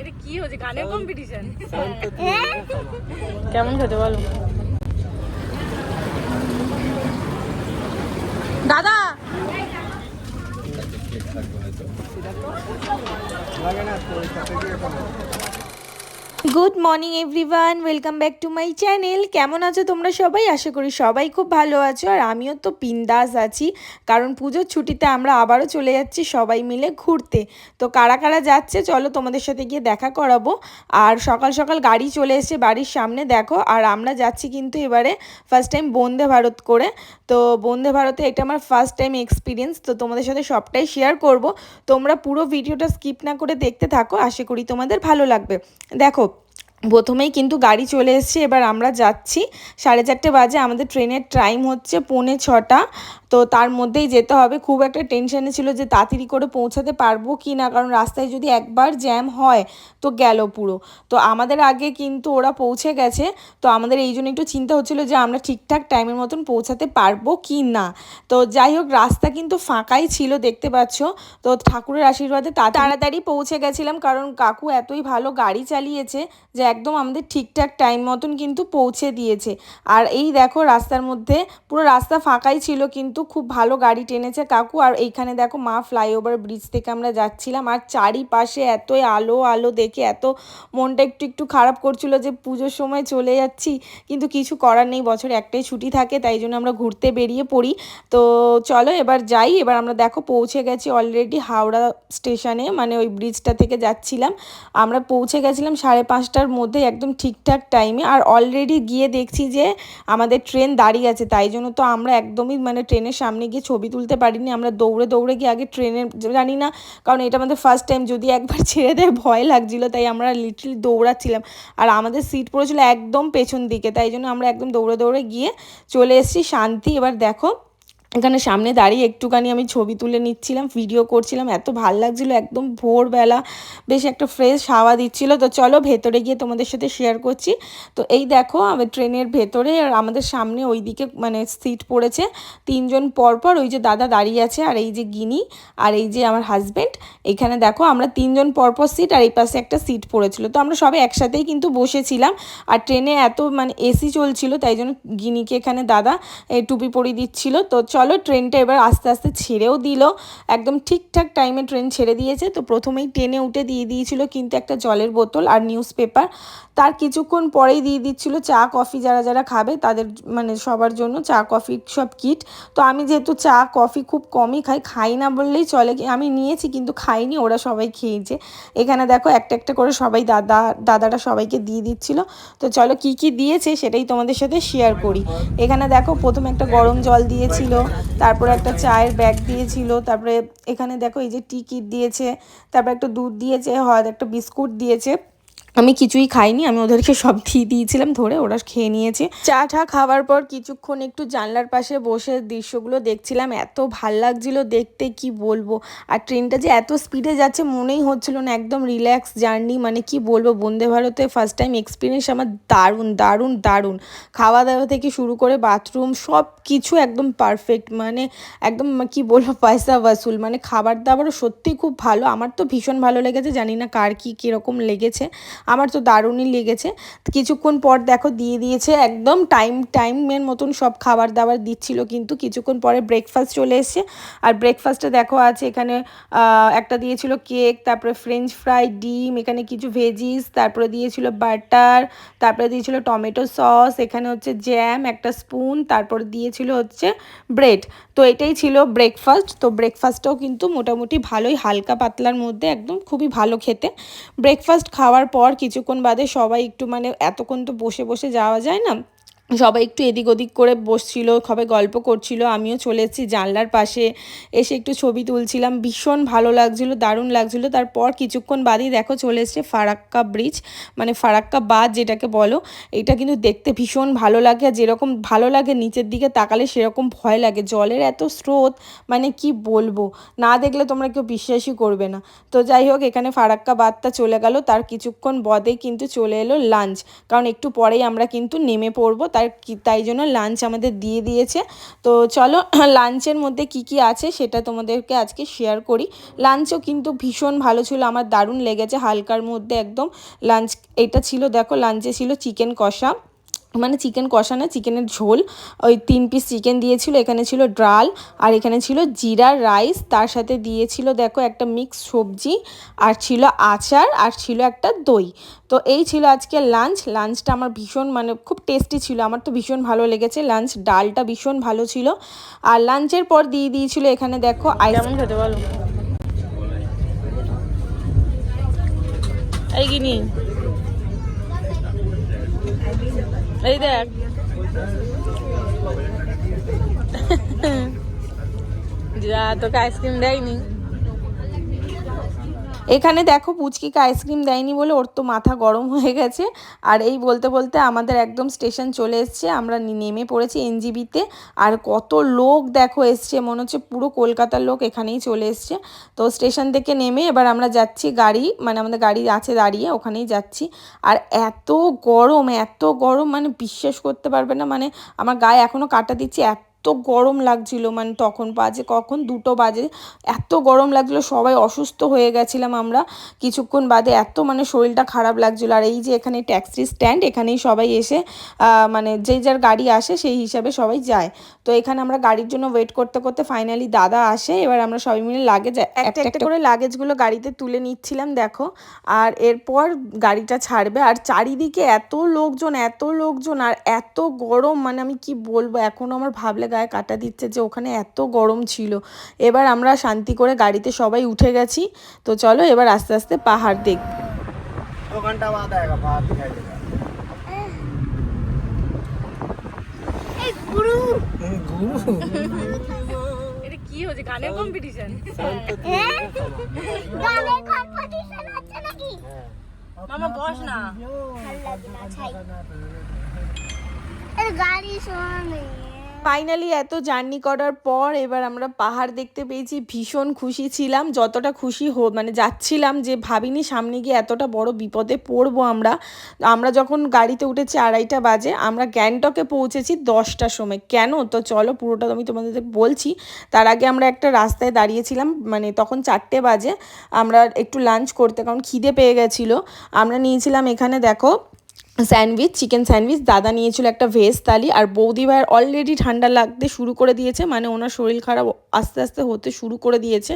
এটা কি হচ্ছে গানের কম্পিটিশন কেমন খেতে বলো? দাদা! Good morning everyone welcome back to my channel কেমন আছো তোমরা সবাই? আশা করি সবাই খুব ভালো আছো। আর আমিও তো পিন্দাস আছি। কারণ পুজোর ছুটিতে আমরা আবারও চলে যাচ্ছি সবাই মিলে ঘুরতে। তো কারা কারা যাচ্ছে, চলো তোমাদের সাথে গিয়ে দেখা করাবো। আর সকাল সকাল গাড়ি চলে এসে বাড়ির সামনে, দেখো। আর আমরা যাচ্ছি কিন্তু এবারে ফার্স্ট টাইম বন্দে ভারত করে। তো বন্দে ভারতে এটা আমার ফার্স্ট টাইম এক্সপিরিয়েন্স তো তোমাদের সাথে সবটাই শেয়ার করব। তোমরা পুরো ভিডিওটা স্কিপ না করে দেখতে থাকো। আশা করি তোমাদের ভালো লাগবে। দেখো প্রথমেই কিন্তু গাড়ি চলে এসছে, এবার আমরা যাচ্ছি। সাড়ে চারটে বাজে, আমাদের ট্রেনের টাইম হচ্ছে পৌনে ছটা। তো তার মধ্যেই যেতে হবে। খুব একটা টেনশানে ছিল যে তাড়াতাড়ি করে পৌঁছাতে পারব কি না, কারণ রাস্তায় যদি একবার জ্যাম হয়, তো গেল পুরো। তো আমাদের আগে কিন্তু ওরা পৌঁছে গেছে। তো আমাদের এই জন্য একটু চিন্তা হচ্ছিল যে আমরা ঠিকঠাক টাইমের মতন পৌঁছাতে পারব কি না। তো যাই হোক, রাস্তা কিন্তু ফাঁকাই ছিল, দেখতে পাচ্ছ। তো ঠাকুরের আশীর্বাদে তাড়াতাড়ি পৌঁছে গেছিলাম, কারণ কাকু এতই ভালো গাড়ি চালিয়েছে যে একদম আমাদের ঠিকঠাক টাইম মতন কিন্তু পৌঁছে দিয়েছে। আর এই দেখো রাস্তার মধ্যে, পুরো রাস্তা ফাঁকাই ছিল কিন্তু খুব ভালো গাড়ি টেনেছে কাকু। আর এইখানে দেখো মা ফ্লাইওভার ব্রিজ থেকে আমরা যাচ্ছিলাম। আর চারিপাশে এতই আলো আলো দেখে এত মনটা একটু একটু খারাপ করছিল যে পুজোর সময় চলে যাচ্ছি। কিন্তু কিছু করার নেই, বছরে একটাই ছুটি থাকে, তাই জন্য আমরা ঘুরতে বেরিয়ে পড়ি। তো চলো এবার যাই, এবার আমরা দেখো পৌঁছে গেছি অলরেডি হাওড়া স্টেশনে মানে ওই ব্রিজটা থেকে যাচ্ছিলাম। আমরা পৌঁছে গেছিলাম সাড়ে পাঁচটার মধ্যে একদম ঠিকঠাক টাইমে আর অলরেডি গিয়ে দেখছি যে আমাদের ট্রেন দাঁড়িয়ে আছে, তাই জন্য তো আমরা একদমই মানে ট্রেনের সামনে গিয়ে ছবি তুলতে পারিনি। আমরা দৌড়ে দৌড়ে গিয়ে আগে ট্রেনের জানি না, কারণ এটা আমাদের ফার্স্ট টাইম যদি একবার ছেড়ে দেয় ভয় লাগছিল, তাই আমরা লিটারলি দৌড়াচ্ছিলাম। আর আমাদের সিট পড়েছিল একদম পেছন দিকে, তাই জন্য আমরা একদম দৌড়ে দৌড়ে গিয়ে চলে এসেছি শান্তি। এবার দেখো এখানে সামনে দাঁড়িয়ে একটুখানি আমি ছবি তুলে নিচ্ছিলাম ভিডিও করছিলাম। এত ভালো লাগছিল, একদম ভোরবেলা বেশ একটা ফ্রেশ হাওয়া দিচ্ছিল। তো চলো ভেতরে গিয়ে তোমাদের সাথে শেয়ার করছি। তো এই দেখো আমি ট্রেনের ভেতরে আর আমাদের সামনে ওইদিকে মানে সিট পড়েছে তিনজন পরপর। ওই যে দাদা দাঁড়িয়ে আছে আর এই যে গিনি আর এই যে আমার হাজব্যান্ড এখানে দেখো, আমরা তিনজন পরপর সিট আর এই পাশে একটা সিট পড়েছিল। তো আমরা সবাই একসাথেই কিন্তু বসেছিলাম। আর ট্রেনে এত মানে এসি চলছিল, তাই জন্য গিনিকে এখানে দাদা টুপি পরিয়ে দিচ্ছিল। তো চলো ট্রেনটা এবার আস্তে আস্তে ছেড়েও দিল। একদম ঠিকঠাক টাইমে ট্রেন ছেড়ে দিয়েছে। তো প্রথমেই ট্রেনে উঠে দিয়ে দিয়েছিল কিন্তু একটা জলের বোতল আর নিউজ পেপার তার কিছুক্ষণ পরেই দিয়ে দিচ্ছিল চা কফি যারা যারা খাবে তাদের মানে সবার জন্য চা কফি সব কিট তো আমি যেহেতু চা কফি খুব কমই খাই খাই না বললেই চলে। আমি নিয়েছি কিন্তু খাইনি, ওরা সবাই খেয়েছে। এখানে দেখো একটা একটা করে সবাই দাদা দাদাটা সবাইকে দিয়ে দিচ্ছিল। তো চলো কি কি দিয়েছে সেটাই তোমাদের সাথে শেয়ার করি। এখানে দেখো প্রথমে একটা গরম জল দিয়েছিল। তারপরে একটা চায়ের ব্যাগ দিয়েছিল, তারপরে এখানে দেখো এই যে টিকিট দিয়েছে, তারপরে একটা দুধ দিয়েছে, হয়তো একটা বিস্কুট দিয়েছে। আমি কিছুই খাইনি, আমি ওদেরকে সব দিয়ে দিয়েছিলাম, ধরে ওরা খেয়ে নিয়েছে। চা ঠা খাওয়ার পর কিছুক্ষণ একটু জানলার পাশে বসে দৃশ্যগুলো দেখছিলাম, এত ভালো লাগছিল দেখতে, কি বলব? আর ট্রেনটা যে এত স্পিডে যাচ্ছে, মনেই হচ্ছিল না, একদম রিল্যাক্স জার্নি মানে কি বলব, বন্দে ভারতে ফার্স্ট টাইম এক্সপিরিয়েন্স আমার দারুণ দারুণ দারুণ। খাওয়া দাওয়া থেকে শুরু করে বাথরুম সব কিছু একদম পারফেক্ট মানে একদম, কি বলব, পয়সা ওয়াসুল মানে খাবার দাবারও সত্যিই খুব ভালো, আমার তো ভীষণ ভালো লেগেছে, জানি না কার কী কীরকম লেগেছে। আমার তো দারুণই লেগেছে। কিছুক্ষণ পর দেখো দিয়ে দিয়েছে একদম টাইম, টাইমের মতন সব খাবার দাবার দিচ্ছিল কিন্তু কিছুক্ষণ পরে ব্রেকফাস্ট চলে এসছে। আর ব্রেকফাস্টে দেখো আছে এখানে একটা দিয়েছিল কেক তারপরে ফ্রেঞ্চ ফ্রাই ডিম, এখানে কিছু ভেজিস তারপরে দিয়েছিল বাটার তারপরে দিয়েছিল টমেটো সস এখানে হচ্ছে জ্যাম একটা স্পুন তারপরে দিয়েছিল হচ্ছে ব্রেড তো এটাই ছিল ব্রেকফাস্ট তো ব্রেকফাস্টটাও কিন্তু মোটামুটি ভালোই হালকা পাতলার মধ্যে একদম খুবই ভালো খেতে। ব্রেকফাস্ট খাওয়ার পর কিছুক্ষণ বাদে সবাই একটু মানে এতক্ষণ তো বসে বসে যাওয়া যায় না? সবাই একটু এদিক ওদিক করে বসছিল, সবাই গল্প করছিল, আমিও চলে এসেছি জানলার পাশে। এসে একটু ছবি তুলছিলাম, ভীষণ ভালো লাগছিল, দারুণ লাগছিল। তারপর কিছুক্ষণ বাদেই দেখো চলে এসছে ফারাক্কা ব্রিজ মানে ফারাক্কা বাঁধ যেটাকে বলো। এটা কিন্তু দেখতে ভীষণ ভালো লাগে, আর যেরকম ভালো লাগে নিচের দিকে তাকালে সেরকম ভয় লাগে। জলের এত স্রোত মানে কি বলব? না দেখলে তোমরা কেউ বিশ্বাসই করবে না। তো যাই হোক, এখানে ফারাক্কা বাঁধটা চলে গেল। তার কিছুক্ষণ বদেই কিন্তু চলে এলো লাঞ্চ কারণ একটু পরেই আমরা কিন্তু নেমে পড়ব। তার কি- তাই জন্য লাঞ্চ আমাদের দিয়ে দিয়েছে। তো চলো লাঞ্চের মধ্যে কি কি আছে সেটা তোমাদেরকে আজকে শেয়ার করি। লাঞ্চও কিন্তু ভীষণ ভালো ছিল, আমার দারুণ লেগেছে, হালকার মধ্যে একদম লাঞ্চ এটা ছিল, দেখো লাঞ্চে ছিল চিকেন কষা। মানে চিকেন কষা না চিকেনের ঝোল, ওই তিন পিস চিকেন দিয়েছিল, এখানে ছিল ডাল, আর এখানে ছিল জিরা রাইস তার সাথে দিয়েছিল দেখো একটা মিক্স সবজি, আর ছিল আচার, আর ছিল একটা দই। তো এই ছিল আজকে লাঞ্চ লাঞ্চটা আমার ভীষণ মানে খুব টেস্টি ছিল, আমার তো ভীষণ ভালো লেগেছে লাঞ্চ ডালটা ভীষণ ভালো ছিল। আর লাঞ্চের পর দিয়ে দিয়েছিল এখানে দেখো আইস কেমন খেতে বলো? এই গিনি। এই দেখ যা তোকে আইসক্রিম দেয়নি এখানে দেখো পুচকিকে আইসক্রিম দেয়নি বলে ওর তো মাথা গরম হয়ে গেছে। আর এই বলতে বলতে আমাদের একদম স্টেশন চলে এসছে, আমরা নেমে পড়েছি এনজিবিতে আর কত লোক দেখো এসছে, মনে হচ্ছে পুরো কলকাতার লোক এখানেই চলে এসছে। তো স্টেশন থেকে নেমে এবার আমরা যাচ্ছি গাড়ি মানে আমাদের গাড়ি আছে দাঁড়িয়ে, ওখানেই যাচ্ছি। আর এত গরম এত গরম মানে বিশ্বাস করতে পারবে না মানে আমার গায়ে এখনও কাটা দিচ্ছে, এত গরম লাগছিল মানে তখন বাজে কখন? দুটো বাজে। এত গরম লাগছিল সবাই অসুস্থ হয়ে গেছিলাম আমরা। কিছুক্ষণ বাদে এত মানে শরীরটা খারাপ লাগছিল। আর এই যে এখানে ট্যাক্সি স্ট্যান্ড এখানেই সবাই এসে মানে যে যার গাড়ি আসে সেই হিসাবে সবাই যায়। তো এখানে আমরা গাড়ির জন্য ওয়েট করতে করতে ফাইনালি দাদা আসে। এবার আমরা সবাই মিলে লাগেজ একটা একটা করে লাগেজগুলো গাড়িতে তুলে নিচ্ছিলাম দেখো। আর এরপর গাড়িটা ছাড়বে। আর চারিদিকে এত লোকজন এত লোকজন আর এত গরম মানে আমি কি বলব? এখনও আমার ভাবলে গায়ে কাটা দিচ্ছে যে ওখানে এত গরম ছিল। এবার আমরা শান্তি করে গাড়িতে সবাই উঠে গেছি। তো চলো এবার আস্তে আস্তে পাহাড় দেখ গাড়ি শোনা। নেই ফাইনালি এত জার্নি করার পর এবার আমরা পাহাড় দেখতে পেয়েছি, ভীষণ খুশি ছিলাম, যতটা খুশি হো মানে যাচ্ছিলাম যে ভাবিনি সামনে গিয়ে এতটা বড় বিপদে পড়ব আমরা। আমরা যখন গাড়িতে উঠেছি আড়াইটা বাজে, আমরা গ্যাংটকে পৌঁছেছি দশটার সময়। কেন? তো চলো পুরোটা আমি তোমাদের বলছি। তার আগে আমরা একটা রাস্তায় দাঁড়িয়েছিলাম মানে তখন চারটে বাজে, আমরা একটু লাঞ্চ করতে, কারণ খিদে পেয়ে গেছিল। আমরা নিয়েছিলাম এখানে দেখো স্যান্ডউইচ, চিকেন স্যান্ডউইচ, দাদা নিয়েছিল একটা ভেজ থালি আর বৌদি ভাইয়ের অলরেডি ঠান্ডা লাগতে শুরু করে দিয়েছে মানে ওনার শরীর খারাপ আস্তে আস্তে হতে শুরু করে দিয়েছে।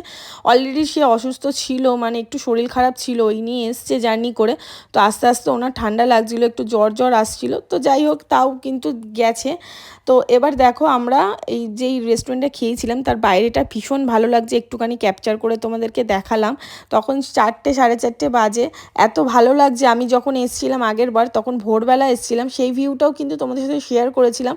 অলরেডি সে অসুস্থ ছিল মানে একটু শরীর খারাপ ছিল ওই নিয়ে এসছে জার্নি করে। তো আস্তে আস্তে ওনার ঠান্ডা লাগছিল, একটু জ্বর জ্বর আসছিল। তো যাই হোক, তাও কিন্তু গেছে। তো এবার দেখো আমরা এই যেই রেস্টুরেন্টে খেয়েছিলাম, তার বাইরেটা ভীষণ ভালো লাগছে, একটুখানি ক্যাপচার করে তোমাদেরকে দেখালাম। তখন চারটে, সাড়ে চারটে বাজে। এত ভালো লাগছে, আমি যখন এসছিলাম আগের বার, তখন ভোরবেলা এসেছিলাম, সেই ভিউটাও কিন্তু তোমাদের সাথে শেয়ার করেছিলাম।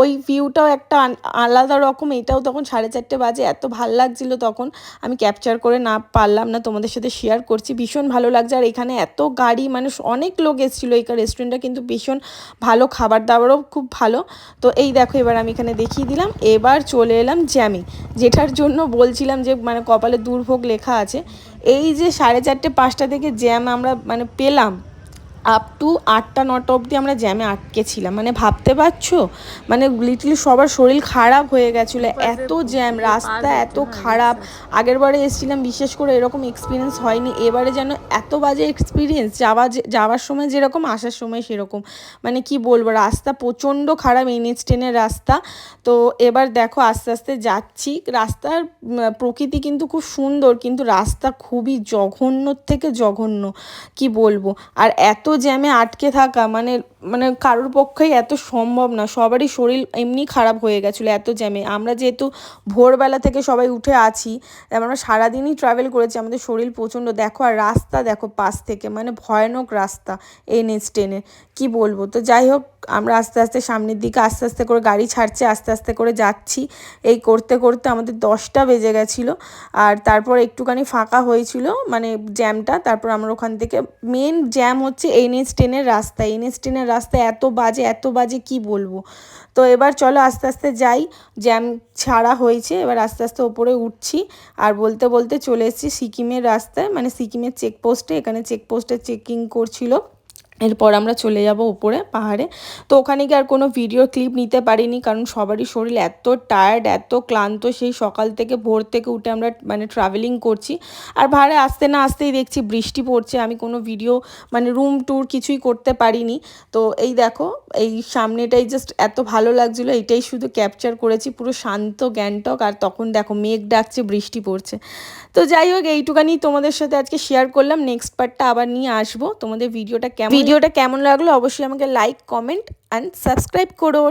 ওই ভিউটাও একটা আলাদা রকম, এটাও তখন সাড়ে চারটে বাজে, এত ভালো লাগছিল তখন। আমি ক্যাপচার করে না পারলাম না তোমাদের সাথে শেয়ার করছি, ভীষণ ভালো লাগছে। আর এখানে এত গাড়ি মানে অনেক লোক এসেছিল এই রেস্টুরেন্টটা কিন্তু ভীষণ ভালো খাবার দাবারও খুব ভালো। তো এই দেখো, এবার আমি এখানে দেখিয়ে দিলাম। এবার চলে এলাম জ্যামে, যেটার জন্য বলছিলাম যে মানে কপালে দুর্ভোগ লেখা আছে। এই যে সাড়ে চারটে পাঁচটা থেকে জ্যাম আমরা মানে পেলাম আপ টু আটটা নটা অবধি আমরা জ্যামে আটকে ছিলাম। মানে ভাবতে পারছ? মানে লিটলি সবার শরীর খারাপ হয়ে গেছিল। এত জ্যাম রাস্তা এত খারাপ। আগের বারে এসেছিলাম বিশেষ করে এরকম এক্সপিরিয়েন্স হয়নি। এবারে যেন এত বাজে এক্সপিরিয়েন্স যাওয়া যে- যাওয়ার সময় যেরকম আসার সময় সেরকম। মানে কি বলব রাস্তা প্রচণ্ড খারাপ এনএচ টেনের রাস্তা। তো এবার দেখো আস্তে আস্তে যাচ্ছি। রাস্তার প্রকৃতি কিন্তু খুব সুন্দর কিন্তু রাস্তা খুবই জঘন্য থেকে জঘন্য। কি বলব? আর এত জ্যামে আটকে থাকা মানে মানে কারোর পক্ষেই এত সম্ভব না। সবারই শরীর এমনি খারাপ হয়ে গেছিল এত জ্যামে। আমরা যেহেতু ভোরবেলা থেকে সবাই উঠে আছি আমরা সারাদিনই ট্রাভেল করেছি, আমাদের শরীর প্রচণ্ড। দেখো, আর রাস্তা দেখো পাশ থেকে মানে ভয়ানক রাস্তা এনএচ টেনের কি বলব? তো যাই হোক, আমরা আস্তে আস্তে সামনের দিকে আস্তে আস্তে করে গাড়ি ছাড়ছে, আস্তে আস্তে করে যাচ্ছি। এই করতে করতে আমাদের দশটা বেজে গেছিল, আর তারপর একটুখানি ফাঁকা হয়েছিল মানে জ্যামটা। তারপর আমরা ওখান থেকে মেন জ্যাম হচ্ছে এনএচ টেনের রাস্তা এনএস টেনের রাস্তা এত বাজে এত বাজে কি বলব? তো এবার চলো আস্তে আস্তে যাই জ্যাম ছাড়া হয়েছে, এবার আস্তে আস্তে ওপরে উঠছি আর বলতে বলতে চলে এসেছি সিকিমের রাস্তায় মানে সিকিমের চেকপোস্টে এখানে চেকপোস্টে চেকিং করছিল। এরপর আমরা চলে যাব উপরে, পাহাড়ে। তো ওখানে গিয়ে আর কোনো ভিডিও ক্লিপ নিতে পারিনি, কারণ সবারই শরীর এত টায়ার্ড এত ক্লান্ত। সেই সকাল থেকে ভোর থেকে উঠে আমরা মানে ট্রাভেলিং করছি। আর ভাড়ে আসতে না আসতেই দেখছি বৃষ্টি পড়ছে। আমি কোনো ভিডিও মানে রুম ট্যুর কিছুই করতে পারিনি। তো এই দেখো, এই সামনেটাই জাস্ট এত ভালো লাগছিল। এটাই শুধু ক্যাপচার করেছি পুরো শান্ত গ্যাংটক। আর তখন দেখো মেঘ ডাকছে, বৃষ্টি পড়ছে। তো যাই হোক, এইটুকানি তোমাদের সাথে আজকে শেয়ার করলাম। নেক্সট পার্টটা আবার নিয়ে আসব। তোমাদের ভিডিওটা কেমন ভিডিওটা কেমন লাগল অবশ্যই আমাকে লাইক কমেন্ট অ্যান্ড সাবস্ক্রাইব করো।